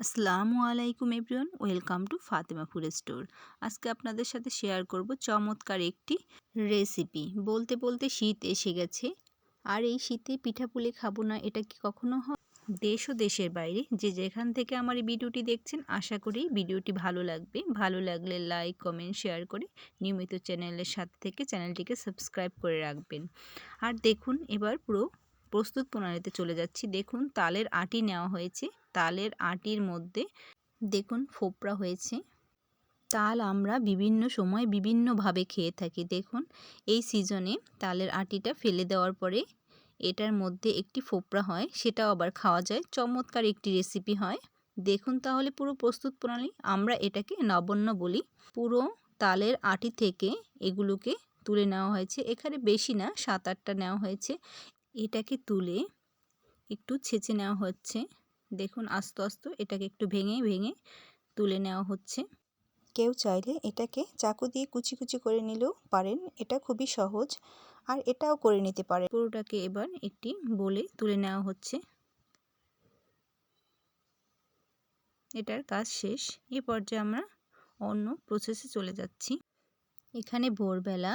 আসসালামু আলাইকুম everyone, welcome to Fatema food store. আজকে আপনাদের সাথে শেয়ার করব চমৎকার একটি রেসিপি। বলতে বলতে শীত এসে গেছে। আর এই শীতে পিঠাপুলি খাব না, এটা কি কখনো হয়? দেশ ও দেশের বাইরে যে যেখান থেকে আমার এই ভিডিওটি দেখছেন, আশা করি ভিডিওটি ভালো লাগবে। ভালো লাগলে লাইক, কমেন্ট, শেয়ার করে নিয়মিত চ্যানেলের সাথে থেকে চ্যানেলটিকে সাবস্ক্রাইব করে রাখবেন। আর দেখুন, এবার পুরো প্রস্তুত প্রণালীতে চলে যাচ্ছি। দেখুন, তালের আটি নেওয়া হয়েছে। তালের আটির মধ্যে দেখুন, ফোপড়া হয়েছে। তাল আমরা বিভিন্ন সময় বিভিন্নভাবে খেয়ে থাকি। দেখুন, এই সিজনে তালের আটিটা ফেলে দেওয়ার পরে এটার মধ্যে একটি ফোপড়া হয়, সেটাও আবার খাওয়া যায়। চমৎকার একটি রেসিপি হয়। দেখুন তাহলে পুরো প্রস্তুত প্রণালী। আমরা এটাকে নবন্ন বলি। পুরো তালের আটি থেকে এগুলোকে তুলে নেওয়া হয়েছে। এখানে বেশি না, সাত আটটা নেওয়া হয়েছে। এটাকে তুলে একটু ছেঁচে নেওয়া হচ্ছে। দেখুন আস্তে আস্তে এটাকে একটু ভেঙে ভেঙে তুলে নেওয়া হচ্ছে। কেউ চাইলে এটাকে চাকু দিয়ে কুচি কুচি করে নিলেও পারেন। এটা খুবই সহজ আর এটাও করে নিতে পারে পুরোটাকে এবার একটি বলে তুলে নেওয়া হচ্ছে। এটার কাজ শেষ। এ পর্যায়ে আমরা অন্য প্রসেসে চলে যাচ্ছি। এখানে ভোরবেলা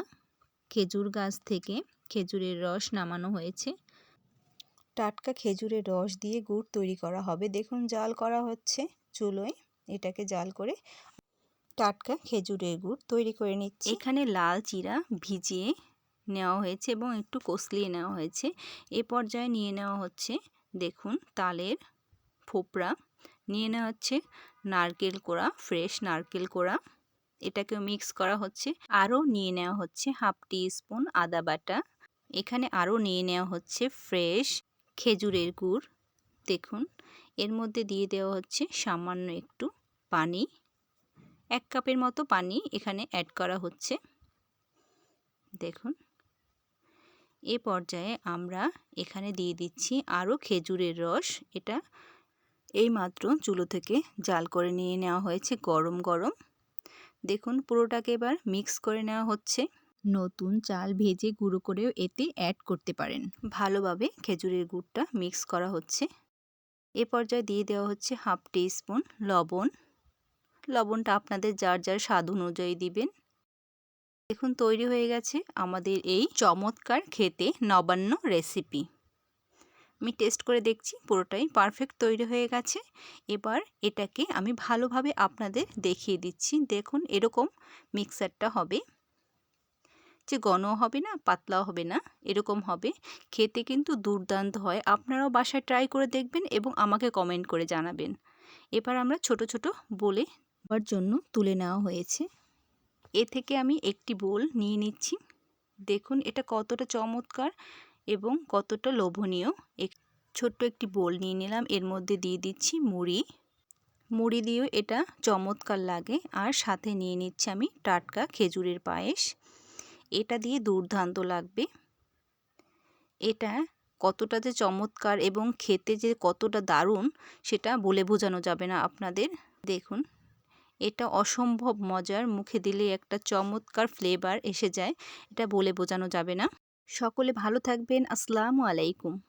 খেজুর গাছ থেকে খেজুরের রস নামানো হয়েছে। টাটকা খেজুরের রস দিয়ে গুড় তৈরি করা হবে। দেখুন জাল করা হচ্ছে চুলোয়। এটাকে জাল করে টাটকা খেজুরের গুড় তৈরি করে নিচ্ছি। এখানে লাল চিরা ভিজিয়ে নেওয়া হয়েছে এবং একটু কষলিয়ে নেওয়া হয়েছে। এ পর্যায়ে নিয়ে নেওয়া হচ্ছে দেখুন তালের ফোপড়া। নিয়ে নেওয়া হচ্ছে নারকেল কোড়া ফ্রেশ নারকেল কোড়া। এটাকে মিক্স করা হচ্ছে। আরও নিয়ে নেওয়া হচ্ছে হাফ টি স্পুন আদা বাটা। এখানে আরও নিয়ে নেওয়া হচ্ছে ফ্রেশ খেজুরের গুড়, দেখুন। এর মধ্যে দিয়ে দেওয়া হচ্ছে সামান্য একটু পানি, এক কাপের মতো পানি এখানে অ্যাড করা হচ্ছে। দেখুন। এ পর্যায়ে আমরা এখানে দিয়ে দিচ্ছি আরও খেজুরের রস। এটা এই মাত্র চুলো থেকে জাল করে নিয়ে নেওয়া হয়েছে গরম গরম। দেখুন পুরোটাকে এবার মিক্স করে নেওয়া হচ্ছে। নতুন চাল ভেজে গুঁড়ো করেও এতে অ্যাড করতে পারেন। ভালোভাবে খেজুরের গুড়টা মিক্স করা হচ্ছে। এ পর্যায়ে দিয়ে দেওয়া হচ্ছে হাফ টি স্পুন লবণ। লবণটা আপনাদের যার যার স্বাদ অনুযায়ী দিবেন। দেখুন, তৈরি হয়ে গেছে আমাদের এই চমৎকার খেতে নবান্ন রেসিপি আমি টেস্ট করে দেখছি, পুরোটাই পারফেক্ট তৈরি হয়ে গেছে। এবার এটাকে আমি ভালোভাবে আপনাদের দেখিয়ে দিচ্ছি। দেখুন, এরকম মিক্সারটা হবে। যে ঘনও হবে না, পাতলাও হবে না, এরকম হবে। খেতে কিন্তু দুর্দান্ত হয়। আপনারাও বাসায় ট্রাই করে দেখবেন এবং আমাকে কমেন্ট করে জানাবেন। এবার আমরা ছোট ছোট বলে হওয়ার জন্য তুলে নেওয়া হয়েছে। এ থেকে আমি একটি বোল নিয়ে নিচ্ছি। দেখুন, এটা কতটা চমৎকার এবং কতটা লোভনীয়। এক ছোট্ট একটি বোল নিয়ে নিলাম। এর মধ্যে দিয়ে দিচ্ছি মুড়ি। মুড়ি দিয়েও এটা চমৎকার লাগে। আর সাথে নিয়ে নিচ্ছি আমি টাটকা খেজুরের পায়েস। এটা দিয়ে দুর্দান্ত লাগবে। এটা কতটা যে চমৎকার এবং খেতে যে কতটা দারুণ, সেটা বলে বোঝানো যাবে না আপনাদের। দেখুন, এটা অসম্ভব মজার, মুখে দিলে একটা চমৎকার ফ্লেভার এসে যায়, এটা বলে বোঝানো যাবে না। সকলে ভালো থাকবেন, আসসালামু আলাইকুম।